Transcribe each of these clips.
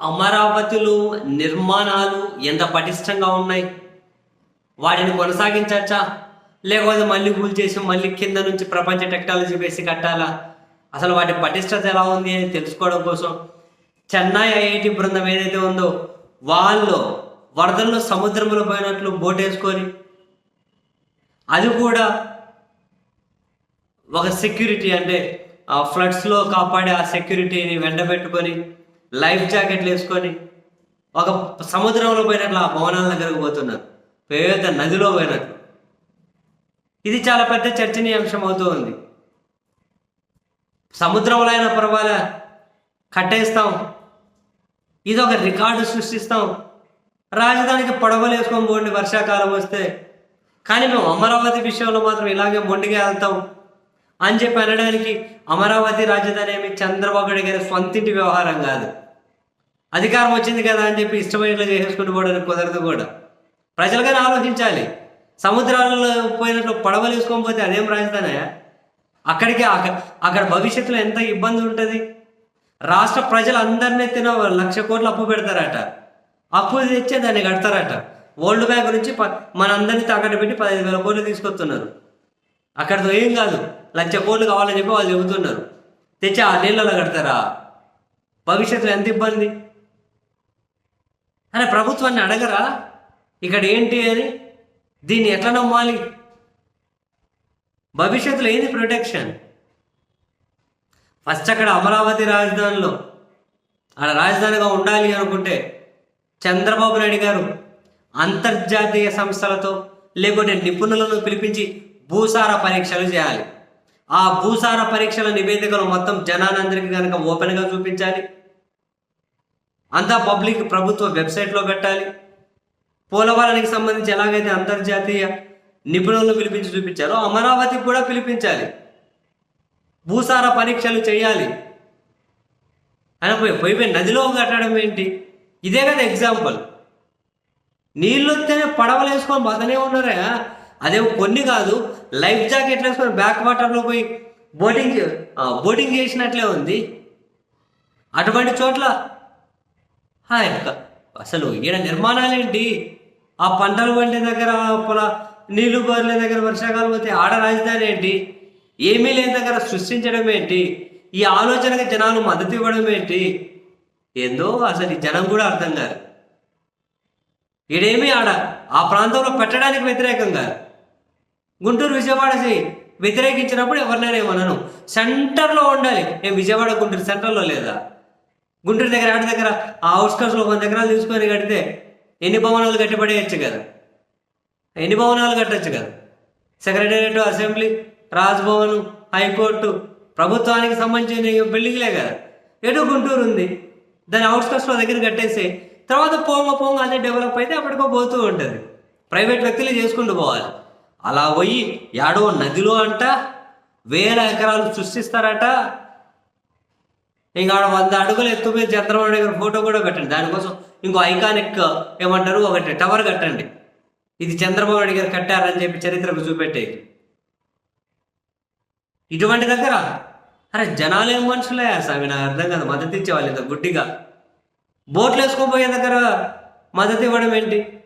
అమరావతిలో నిర్మాణాలు ఎంత పటిష్టంగా ఉన్నాయి? వాటిని కొనసాగించచ్చా? లేకపోతే మళ్ళీ కూల్ చేసి మళ్ళీ కింద నుంచి ప్రపంచ టెక్నాలజీ వేసి కట్టాలా? అసలు వాటి పటిష్టత ఎలా ఉంది అని తెలుసుకోవడం కోసం చెన్నై ఐఐటి బృందం ఏదైతే ఉందో వాళ్ళు వరదల్లో సముద్రంలో పోయినట్లు బోట్ వేసుకొని అది కూడా ఒక సెక్యూరిటీ అంటే ఆ ఫ్లడ్స్లో కాపాడే ఆ సెక్యూరిటీని వెంటబెట్టుకొని లైఫ్ జాకెట్లు వేసుకొని ఒక సముద్రంలో పోయినట్లు ఆ భవనాల దగ్గరకు పోతున్నారు. పేద నదిలో పోయినట్లు. ఇది చాలా పెద్ద చర్చనీయాంశం అవుతూ ఉంది. సముద్రంలో అయినా పర్వాలే కట్టేస్తాం. ఇది ఒక రికార్డు సృష్టిస్తాం. రాజధానికి పడవలు వేసుకొని పోండి వర్షాకాలం వస్తే. కానీ మేము అమరావతి విషయంలో మాత్రం ఇలాగే మొండిగా వెళ్తాం. అని చెప్పి అనడానికి అమరావతి రాజధాని ఏమి చంద్రబాబు నాయుడు గారి సొంతింటి వ్యవహారం కాదు. అధికారం వచ్చింది కదా అని చెప్పి ఇష్టమైనట్లు చేసేసుకుంటూ పోవడానికి కుదరదు కూడా. ప్రజలుగానే ఆలోచించాలి. సముద్రాలలో పోయినట్లు పడవలు వేసుకొని పోతే అదేం రాజధానియా అక్కడికి అక్కడ అక్కడ భవిష్యత్తులో ఎంత ఇబ్బంది ఉంటుంది? రాష్ట్ర ప్రజలందరినీ తిన లక్ష కోట్లు అప్పు పెడతారట. అప్పు తెచ్చే దాన్ని కడతారట. వరల్డ్ బ్యాంక్ నుంచి ప మనందరినీ తాకట్టు పెట్టి పదిహేను వేల కోట్లు తీసుకొస్తున్నారు. అక్కడితో ఏం కాదు. లక్ష కోట్లు కావాలని చెప్పి వాళ్ళు చెబుతున్నారు. తెచ్చి ఆ నీళ్ళలో కడతారా? భవిష్యత్తులో ఎంత ఇబ్బంది? అరే ప్రభుత్వాన్ని అడగరా? ఇక్కడ ఏంటి అని? దీన్ని ఎట్లా నమ్మాలి? భవిష్యత్తులో ఏంది ప్రొటెక్షన్? ఫస్ట్ అక్కడ అమరావతి రాజధానిలో ఆడ రాజధానిగా ఉండాలి అనుకుంటే చంద్రబాబు నాయుడు గారు అంతర్జాతీయ సంస్థలతో లేకుంటే నిపుణులను పిలిపించి భూసార పరీక్షలు చేయాలి. ఆ భూసార పరీక్షల నివేదికలు మొత్తం జనానందరికి కనుక ఓపెన్గా చూపించాలి. అంతా పబ్లిక్ ప్రభుత్వ వెబ్సైట్లో పెట్టాలి. పోలవరానికి సంబంధించి ఎలాగైతే అంతర్జాతీయ నిపుణులను పిలిపించి చూపించారో అమరావతికి కూడా పిలిపించాలి. భూసార పరీక్షలు చేయాలి. అని పోయి పోయిపోయి నదిలో కట్టడం ఏంటి? ఇదే కదా ఎగ్జాంపుల్. నీళ్ళు వస్తేనే పడవలు వేసుకొని బతనే ఉన్నారా? అదే కొన్ని కాదు లైఫ్ జాకెట్లు వేసుకొని బ్యాక్ వాటర్లో పోయి బోటింగ్ బోటింగ్ చేసినట్లే ఉంది. అటువంటి చోట్ల హాయ్ అసలు ఈడ నిర్మాణాలు ఏంటి ఆ పంటలు పండే దగ్గర పొల నీళ్ళు బోర్ల దగ్గర వర్షాకాలం పోతే ఆడ రాజధాని ఏంటి? ఏమీ లేని దగ్గర సృష్టించడం ఏంటి? ఈ ఆలోచనకి జనాలు మద్దతు ఇవ్వడం ఏంటి? ఏందో అసలు ఈ జనం కూడా అర్థం కాదు. ఈడేమీ ఆడ ఆ ప్రాంతంలో పెట్టడానికి వ్యతిరేకంగా గుంటూరు విజయవాడ వ్యతిరేకించినప్పుడు ఎవరినైనా ఏమన్నాను సెంటర్లో ఉండాలి. ఏం విజయవాడ గుంటూరు సెంటర్లో లేదా? గుంటూరు దగ్గర ఆడి దగ్గర ఆ అవుట్స్కర్స్లో వంద ఎకరాలు తీసుకొని కడితే ఎన్ని భవనాలు కట్టిపడేయచ్చు కదా? ఎన్ని భవనాలు కట్టచ్చు కదా? సెక్రటేరియట్ అసెంబ్లీ రాజ్భవన్ హైకోర్టు ప్రభుత్వానికి సంబంధించిన బిల్డింగ్లే కదా? ఎటు గుంటూరు ఉంది. దాని అవుట్స్కట్స్లో దగ్గర కట్టేసి తర్వాత పోంగ పోంగ అదే డెవలప్ అయితే అప్పటికో పోతూ ఉంటుంది. ప్రైవేట్ వ్యక్తులే చేసుకుంటూ పోవాలి. అలా పోయి యాడో నదిలో అంట వేల ఎకరాలు సృష్టిస్తారట. ఇంకా ఆడ వంద అడుగులు ఎత్తు మీద చంద్రబాబు గారి ఫోటో కూడా పెట్టండి. దానికోసం ఇంకో ఐకానిక్ ఏమంటారు ఒకటి టవర్ కట్టండి. ఇది చంద్రబాబు నాయుడు గారు కట్టారని చెప్పి చరిత్రకు చూపెట్టే ఇటువంటి దగ్గర అరే జనాలు ఏం మనుషులే స్వామి నాకు అర్థం కాదు. మద్దతు ఇచ్చేవాళ్ళు ఇంత గుడ్డిగా. బోట్లు వేసుకోపోయే దగ్గర మద్దతు ఇవ్వడం ఏంటి?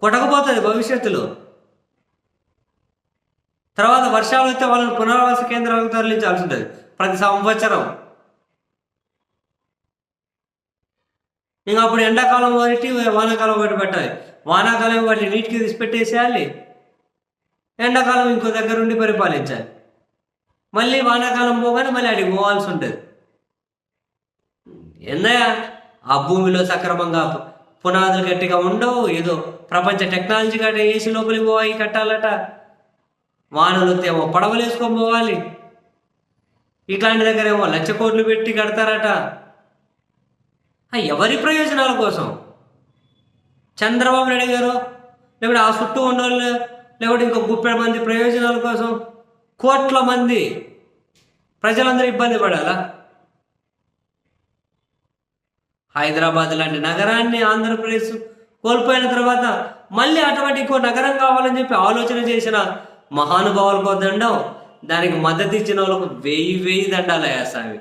కొట్టకపోతుంది భవిష్యత్తులో. తర్వాత వర్షాలు వస్తే వాళ్ళని పునరావాస కేంద్రాలకు తరలించాల్సి ఉంటుంది ప్రతి సంవత్సరం. ఇంకా అప్పుడు ఎండాకాలం ఒకటి వానాకాలం ఒకటి పెట్టాలి. వానాకాలం వాటి నీటికి తీసి పెట్టేసేయాలి ఎండాకాలం ఇంకో దగ్గర ఉండి పరిపాలించాలి. మళ్ళీ వానాకాలం పోగానే మళ్ళీ అడిగి పోవాల్సి ఉంటుంది. ఏందయ్యా ఆ భూమిలో సక్రమంగా పునాదులు గట్టిగా ఉండవు. ఏదో ప్రపంచ టెక్నాలజీ గట్ట ఏసీ లోపలికి పోయి కట్టాలట. వానలు తేమో పడవలేసుకొని పడవలు వేసుకొని పోవాలి. ఇట్లాంటి దగ్గర ఏమో లక్ష కోట్లు పెట్టి కడతారట. ఎవరి ప్రయోజనాల కోసం? చంద్రబాబు నాయుడు గారు లేకపోతే ఆ చుట్టూ ఉన్న వాళ్ళు లేకపోతే ఇంకో గుప్పెడు మంది ప్రయోజనాల కోసం కోట్ల మంది ప్రజలందరూ ఇబ్బంది పడాలా? హైదరాబాద్ లాంటి నగరాన్ని ఆంధ్రప్రదేశ్ కోల్పోయిన తర్వాత మళ్ళీ అటువంటి ఇంకో నగరం కావాలని చెప్పి ఆలోచన చేసిన మహానుభావులకు దండం. దానికి మద్దతు ఇచ్చిన వాళ్ళకు వెయ్యి వెయ్యి దండాలు స్వామి.